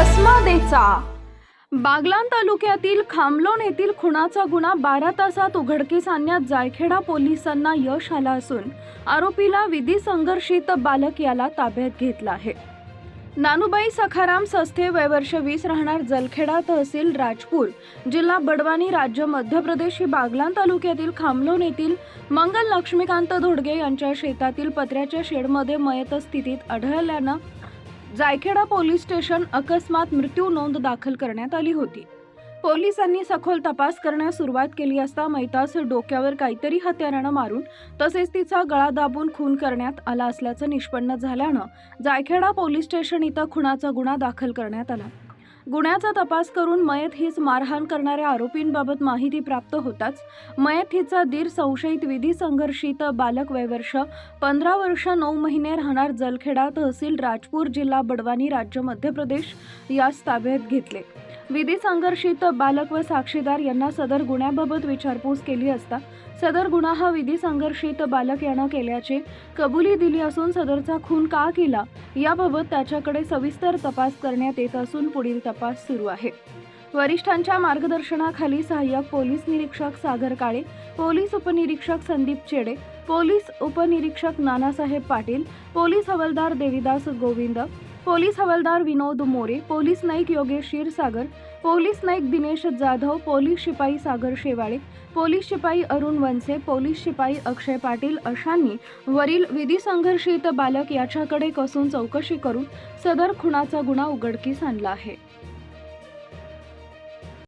चर्चा बागलान तालुक्यातील खामलोन येथील खुनाचा गुन्हा बारा तासात उघडकीस आणण्यात जायखेडा पोलिसांना यश आलं असून आरोपीला विधी संघर्षित बालक याला ताब्यात घेतला आहे. नानुबाई सखाराम सस्थे वयवर्ष वीस राहणार जलखेडा तहसील राजपूर जिल्हा बडवानी राज्य मध्य प्रदेश ही बागलान तालुक्यातील खामलोन येथील मंगल लक्ष्मीकांत धोडगे यांच्या शेतातील पत्र्याच्या शेडमध्ये मयत स्थितीत आढळल्यानं जायखेडा पोलीस स्टेशन अकस्मात मृत्यू नोंद दाखल करण्यात आली होती. पोलिसांनी सखोल तपास करण्यास सुरुवात केली असता मैतास डोक्यावर काहीतरी हत्यारानं मारून तसेच तिचा गळा दाबून खून करण्यात आला असल्याचं निष्पन्न झाल्यानं जायखेडा पोलीस स्टेशन इथं खुनाचा गुन्हा दाखल करण्यात आला. गुन्ह्याचा तपास करून मयत हीच मारहाण करणाऱ्या आरोपींबाबत माहिती प्राप्त होताच. मयत हिचा दीर संशयित विधी संघर्षित बालक वयवर्ष पंधरा वर्ष नऊ महिने राहणार जलखेडा तहसील राजपूर जिल्हा बडवानी राज्य मध्य प्रदेश यास ताब्यात घेतले. विधी संघर्षित बालक व साक्षीदार यांना सदर गुन्ह्याबाबत विचारपूस केली असता सदर गुन्हा हा विधी संघर्षित बालक यानं केल्याचे कबुली दिली असून सदरचा खून का केला याबाबत त्याच्याकडे सविस्तर तपास करण्यात येत असून पुढील तपास सुरू आहे. वरिष्ठांच्या मार्गदर्शनाखाली सहाय्यक पोलीस निरीक्षक सागर काळे पोलीस उपनिरीक्षक संदीप चेडे पोलीस उपनिरीक्षक नानासाहेब पाटील पोलीस हवालदार देविदास गोविंद पोलीस हवालदार Vinod More police Naik Yogesh Kshirsagar police Naik Dinesh Jadhav police शिपाई सागर शेवाळे पोलीस शिपाई अरुण वनसे पोलीस शिपाई अक्षय पाटील अशांनी वरील विधी संघर्षित बालक याच्याकडे कसून चौकशी करून सदर खुणाचा गुन्हा उघडकीस आणला आहे.